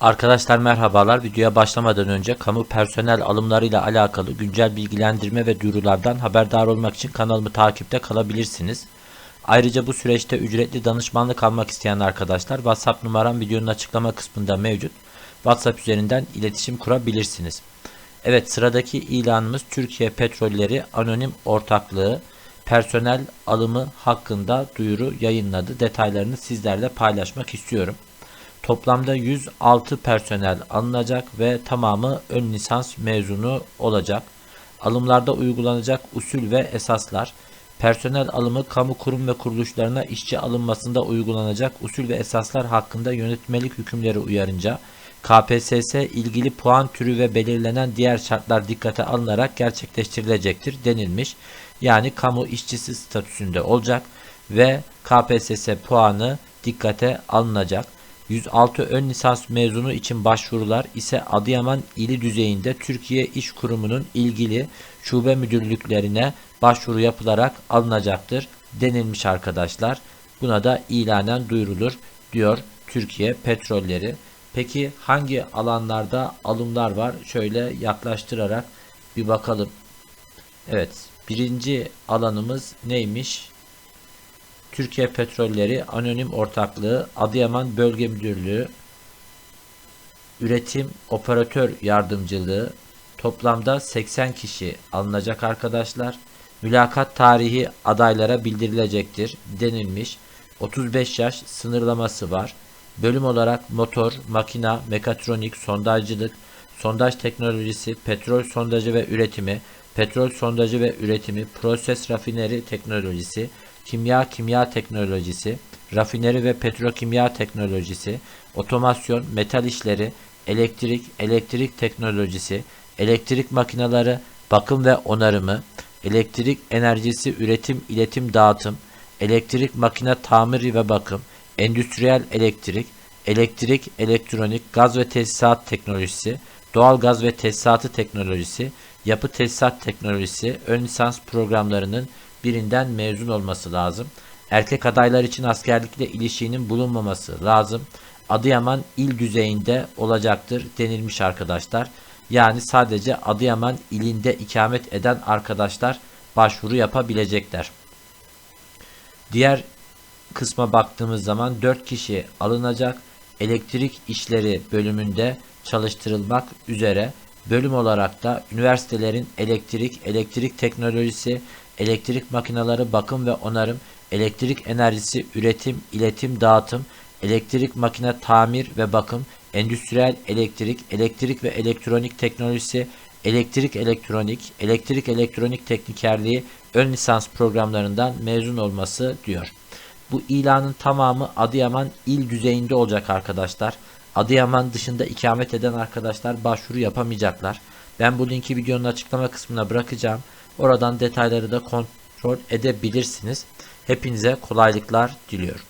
Arkadaşlar merhabalar. Videoya başlamadan önce kamu personel alımlarıyla alakalı güncel bilgilendirme ve duyurulardan haberdar olmak için kanalımı takipte kalabilirsiniz. Ayrıca bu süreçte ücretli danışmanlık almak isteyen arkadaşlar WhatsApp numaram videonun açıklama kısmında mevcut. WhatsApp üzerinden iletişim kurabilirsiniz. Evet sıradaki ilanımız Türkiye Petrolleri Anonim Ortaklığı personel alımı hakkında duyuru yayınladı. Detaylarını sizlerle paylaşmak istiyorum. Toplamda 106 personel alınacak ve tamamı ön lisans mezunu olacak. Alımlarda uygulanacak usul ve esaslar, personel alımı kamu kurum ve kuruluşlarına işçi alınmasında uygulanacak usul ve esaslar hakkında yönetmelik hükümleri uyarınca KPSS ilgili puan türü ve belirlenen diğer şartlar dikkate alınarak gerçekleştirilecektir denilmiş. Yani kamu işçisi statüsünde olacak ve KPSS puanı dikkate alınacak. 106 ön lisans mezunu için başvurular ise Adıyaman ili düzeyinde Türkiye İş Kurumu'nun ilgili şube müdürlüklerine başvuru yapılarak alınacaktır denilmiş arkadaşlar. Buna da ilanen duyurulur diyor Türkiye Petrolleri. Peki hangi alanlarda alımlar var? Şöyle yaklaştırarak bir bakalım. Evet birinci alanımız neymiş? Türkiye Petrolleri Anonim Ortaklığı Adıyaman Bölge Müdürlüğü Üretim Operatör Yardımcılığı toplamda 80 kişi alınacak arkadaşlar. Mülakat tarihi adaylara bildirilecektir denilmiş. 35 yaş sınırlaması var. Bölüm olarak motor, makina, mekatronik, sondajcılık, sondaj teknolojisi, petrol sondajı ve üretimi, petrol sondajı ve üretimi, proses rafineri teknolojisi, kimya kimya teknolojisi, rafineri ve petrokimya teknolojisi, otomasyon, metal işleri, elektrik, elektrik teknolojisi, elektrik makineleri, bakım ve onarımı, elektrik enerjisi üretim, iletim, dağıtım, elektrik makine tamiri ve bakım, endüstriyel elektrik, elektrik, elektronik, gaz ve tesisat teknolojisi, doğal gaz ve tesisatı teknolojisi, yapı tesisat teknolojisi, ön lisans programlarının birinden mezun olması lazım. Erkek adaylar için askerlikle ilişiğinin bulunmaması lazım. Adıyaman il düzeyinde olacaktır denilmiş arkadaşlar. Yani sadece Adıyaman ilinde ikamet eden arkadaşlar başvuru yapabilecekler. Diğer kısma baktığımız zaman 4 kişi alınacak. Elektrik işleri bölümünde çalıştırılmak üzere bölüm olarak da üniversitelerin elektrik, elektrik teknolojisi, elektrik makineleri bakım ve onarım, elektrik enerjisi üretim, iletim, dağıtım, elektrik makine tamir ve bakım, endüstriyel elektrik, elektrik ve elektronik teknolojisi, elektrik elektronik, elektrik elektronik teknikerliği ön lisans programlarından mezun olması diyor. Bu ilanın tamamı Adıyaman il düzeyinde olacak arkadaşlar. Adıyaman dışında ikamet eden arkadaşlar başvuru yapamayacaklar. Ben bu linki videonun açıklama kısmına bırakacağım. Oradan detayları da kontrol edebilirsiniz. Hepinize kolaylıklar diliyorum.